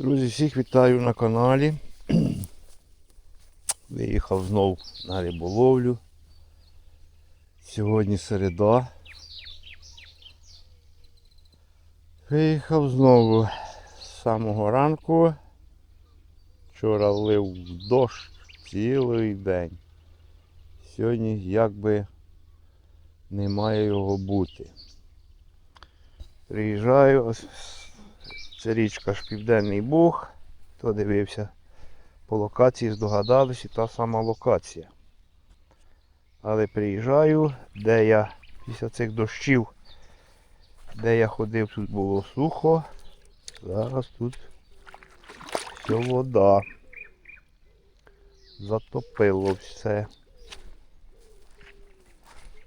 Друзі, всіх вітаю на каналі. Виїхав знов на риболовлю. Сьогодні середа. Виїхав знову з самого ранку. Вчора лив дощ цілий день. Сьогодні якби не має його бути. Приїжджаю, ось це річка ж Південний Буг. Хто дивився по локації, здогадалися, та сама локація. Але приїжджаю, де я після цих дощів, де я ходив, тут було сухо. Зараз тут все вода. Затопило все.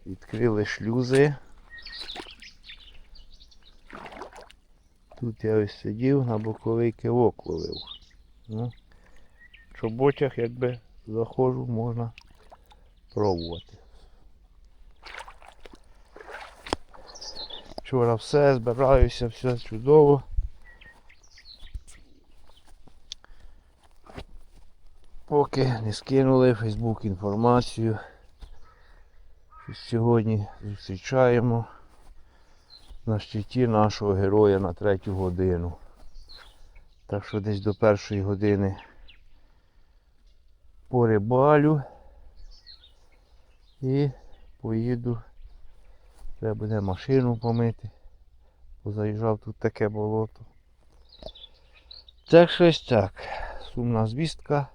Відкрили шлюзи. Тут я ось сидів, на боковий кивок ловив. Ну, в чоботях якби заходжу, можна пробувати. Вчора все, збираюся, все чудово. Поки не скинули в Фейсбук інформацію, що сьогодні зустрічаємо на щиті нашого героя на третю годину. Так що десь до першої години порибалю і поїду. Треба буде машину помити. Позаїжджав тут таке болото. Так щось так. Сумна звістка.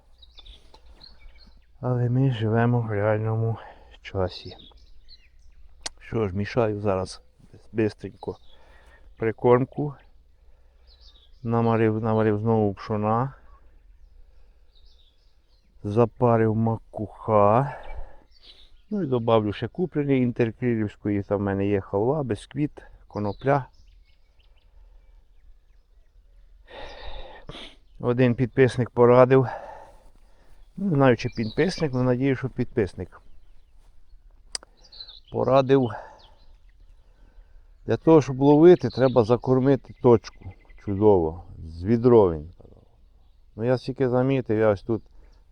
Але ми живемо в реальному часі. Що ж, мішаю зараз бистренько прикормку. Намарив, намарив знову пшона. Запарив макуха. Ну і додавлю ще куплений інтеркрилівської. Там в мене є халва, бисквіт, конопля. Один підписник порадив. Не знаю, чи підписник, але надію, що підписник. Порадив для того, щоб ловити, треба закормити точку. Чудово. З відро він. Ну я тільки замітив, я ось тут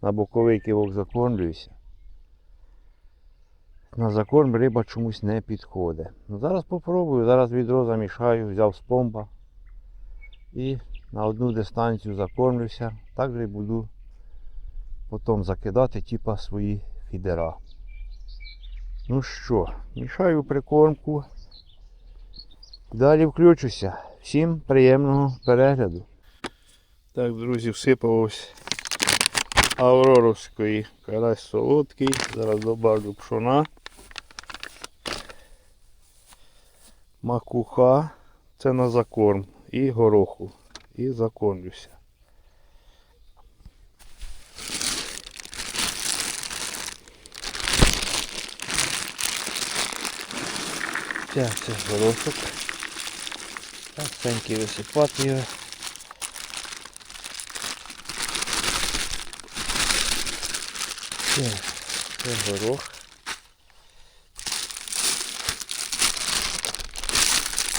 на боковий кивок закормлююся. На закорм риба чомусь не підходить. Ну зараз попробую, зараз відро замішаю, взяв з помба і на одну дистанцію закормлюся. Так же і буду потім закидати типа свої фідера. Ну що, мішаю прикормку. Далі включуся. Всім приємного перегляду. Так, друзі, всипав ось авроровської карась солодкий. Зараз добавлю пшона. Макуха. Це на закорм. І гороху. І закормлюся. Так, це горошок. Так, висипати його. Це горох.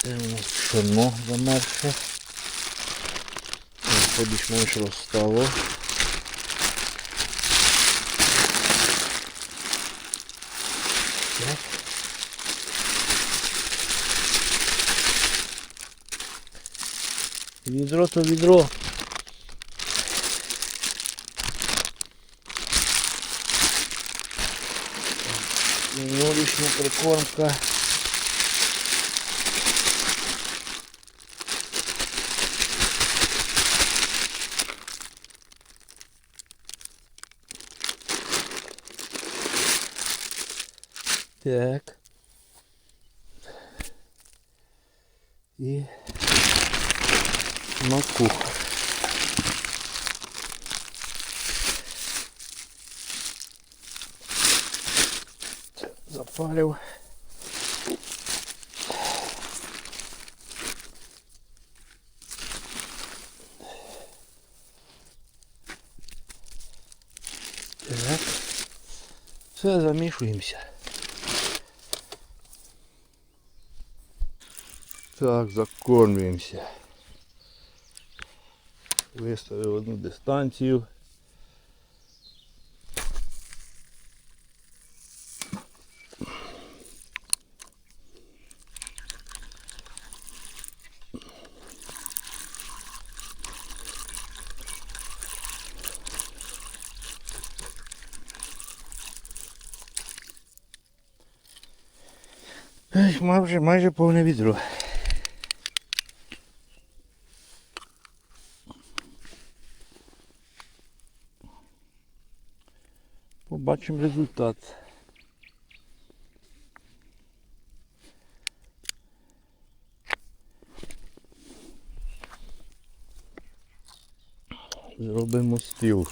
Це у нас пшено замерше. Побіч менш розстало. Відро то відро. Минулішня прикормка. Так. І макуха. Це Запалив. Так. Все, замішуємося. Так, закормлюємося. Виставив одну дистанцію. Ех, Майже, майже повне відро. Побачимо результат. Зробимо стіл.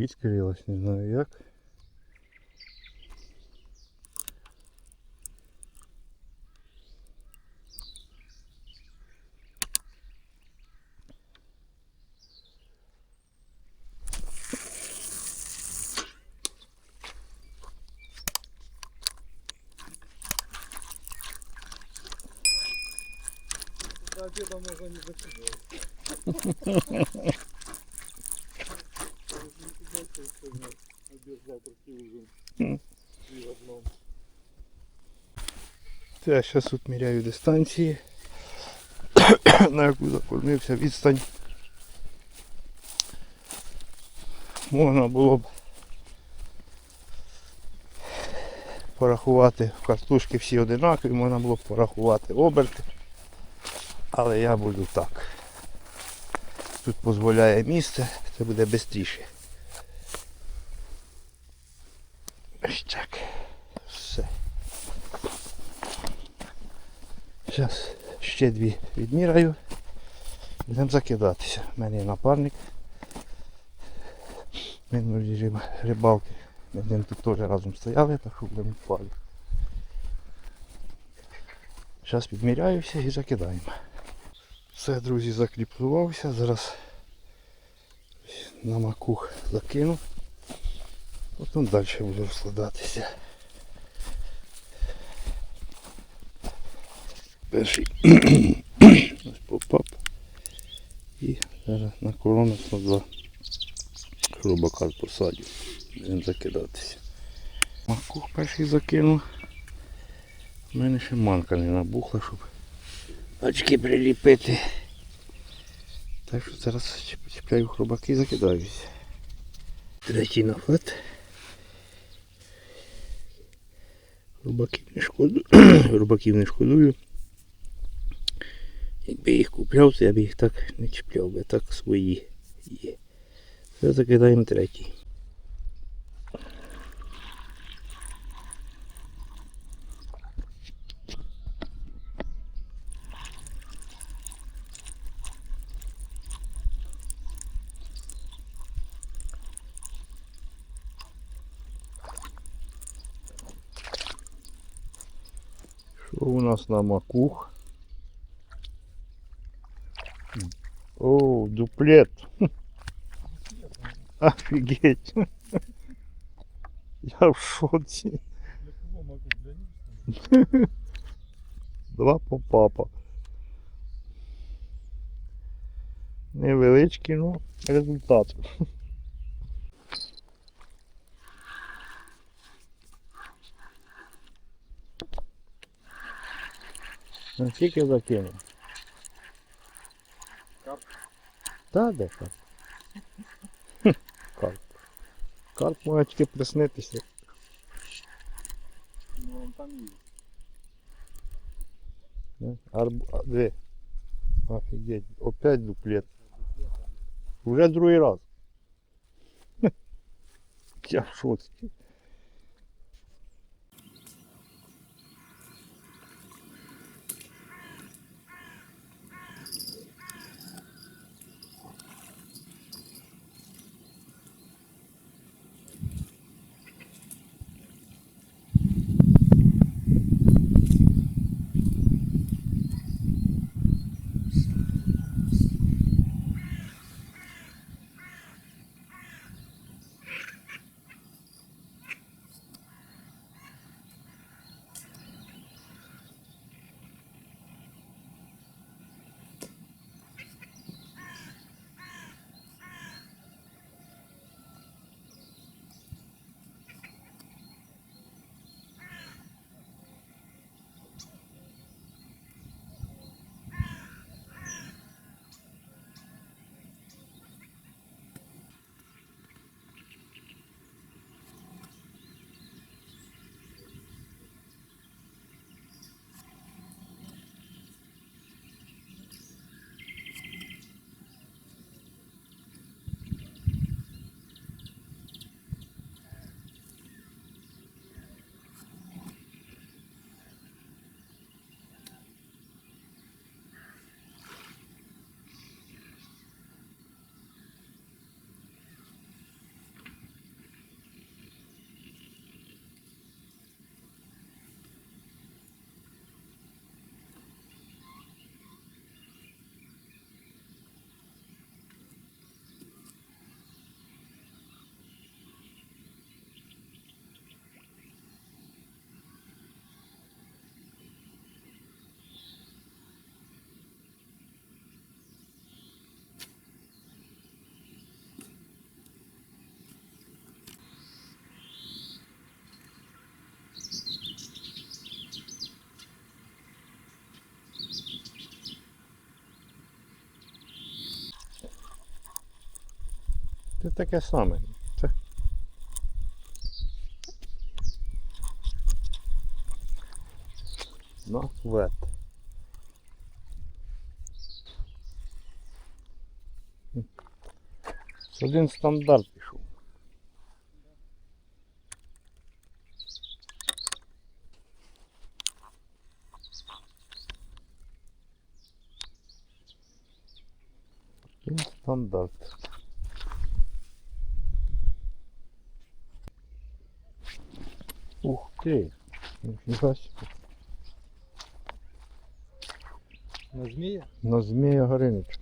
Відкрилась, не знаю як. До обеда можно не закидывать. я зараз тут міряю дистанції, на яку закормився відстань. Можна було б порахувати в картошки всі одинакові, можна було б порахувати оберти. Але я буду так. Тут дозволяє місце, це буде швидше. Так. Все. Зараз ще дві відміряю. Будемо закидатися. У мене є напарник. Минулі риб- рибалки. Ми з ним тут теж разом стояли, так що будемо впали. Зараз підміряюся і закидаємо. Все, друзі, закріплювався. Зараз на макух закину. Потім далі буду розкладатися. Перший ось попап. І зараз на коронок на два хробака посадю. Будемо закидатися. Макух перший закинув. У мене ще манка не набухла, щоб очки приліпити. Так що зараз чіп- чіпляю хробаки і закидаюся. Третій нафлет. Рубаків не шкодую. Рубаків не шкодую. Якби їх купляв, то я б їх так не чіпляв би, так свої є. Зараз закидаємо третій. У нас на макух? О, дуплет. Офигеть. Я в них? Два попапа. Невеличкий, ну, результат. Ну, Тільки закинув. Карп? Та де карп? Карп. Карп може тільки приснитися. Ну он там есть. Не? Арб... Де? Офігеть. Опять дуплет. Уже другий раз. Я в шоці. Таке саме. Це... На вет. Один стандарт пішов. Один стандарт. Ух ты! Нифига себе. На змея? На змея Горинич.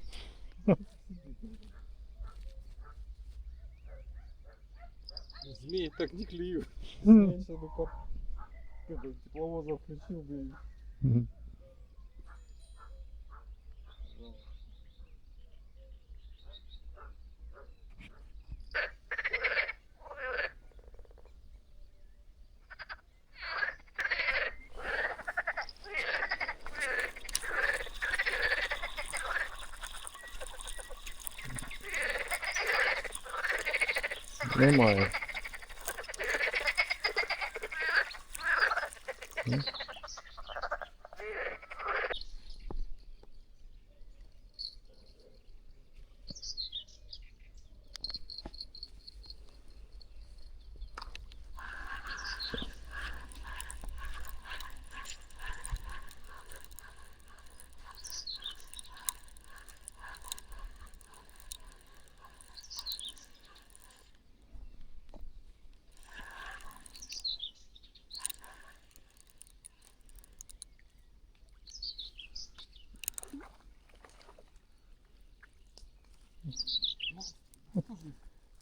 Змеи так не клюют. М. Я сейчас бы пар... это, тепловоза включил бы и... my.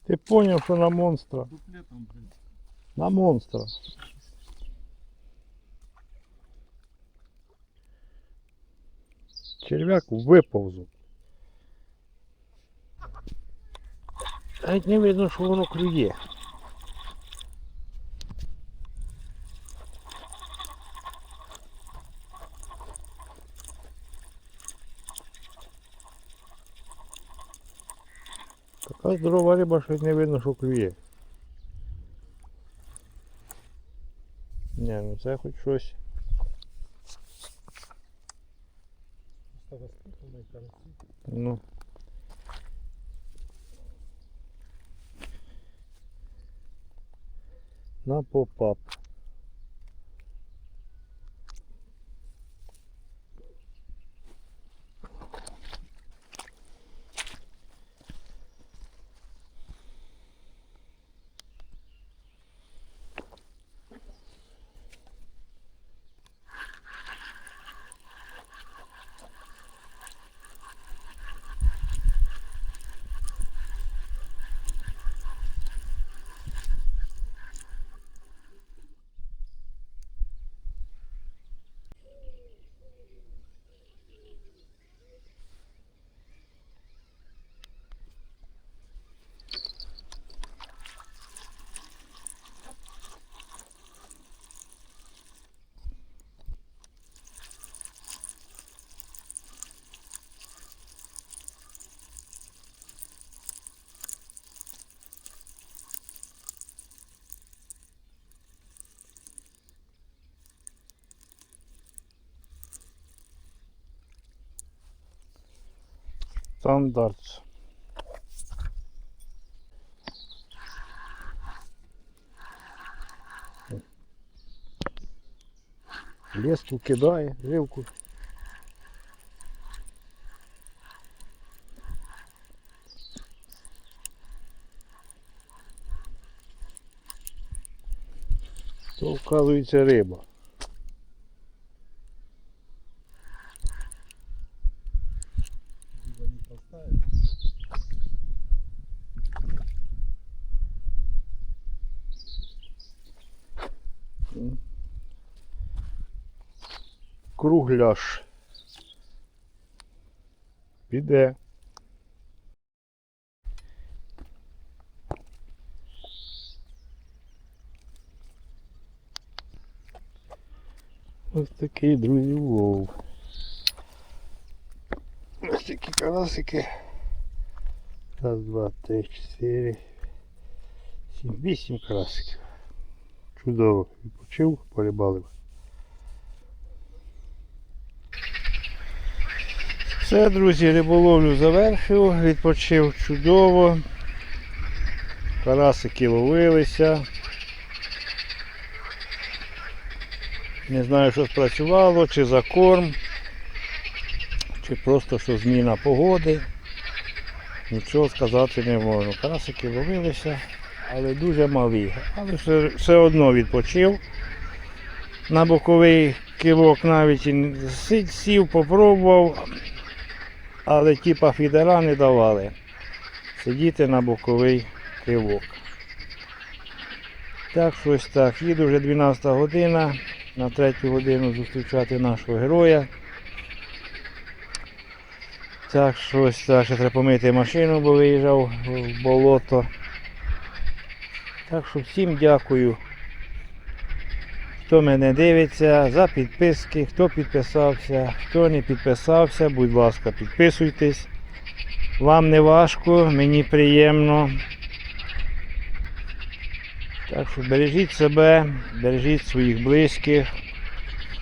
Ти понял, що на монстра. Дуплетом, блин. На монстра. Черв'як виповзу. Навіть не видно, що воно клює. Така здорова риба, що й не видно, що клює. Ні, ну це хоч щось. Ну. На поп-ап. Стандарт. Леску кидає, жилку. Вказується риба. Риба не простая. Кругляш. Піде. Ось такий, друзі, улов. Ось такі карасики. Раз, два, три, чотири. Сім, вісім карасиків. Чудово. Відпочив, порибалив. Все, друзі, риболовлю завершив, відпочив чудово. Карасики ловилися. Не знаю, що спрацювало, чи за корм, чи просто що зміна погоди. Нічого сказати не можу. Карасики ловилися, але дуже малі. Але все, все одно відпочив. На боковий кивок навіть сів, попробував, але типа фідера не давали. Сидіти на боковий кивок. Так, щось так. Їду вже 12 година. На третю годину зустрічати нашого героя. Так, щось так, ще треба помити машину, бо виїжджав в болото. Так що всім дякую, хто мене дивиться, за підписки, хто підписався, хто не підписався, будь ласка, підписуйтесь. Вам не важко, мені приємно. Так що бережіть себе, бережіть своїх близьких,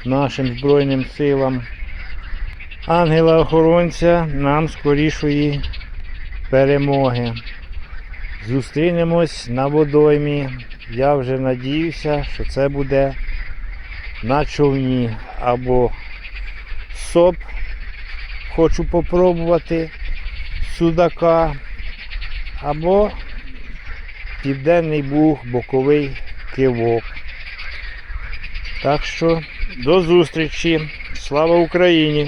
нашим Збройним силам. Ангела-охоронця нам скорішої перемоги. Зустрінемось на водоймі. Я вже надіюся, що це буде на човні або соп. Хочу попробувати судака, або Південний Буг, боковий кивок. Так що до зустрічі. Слава Україні!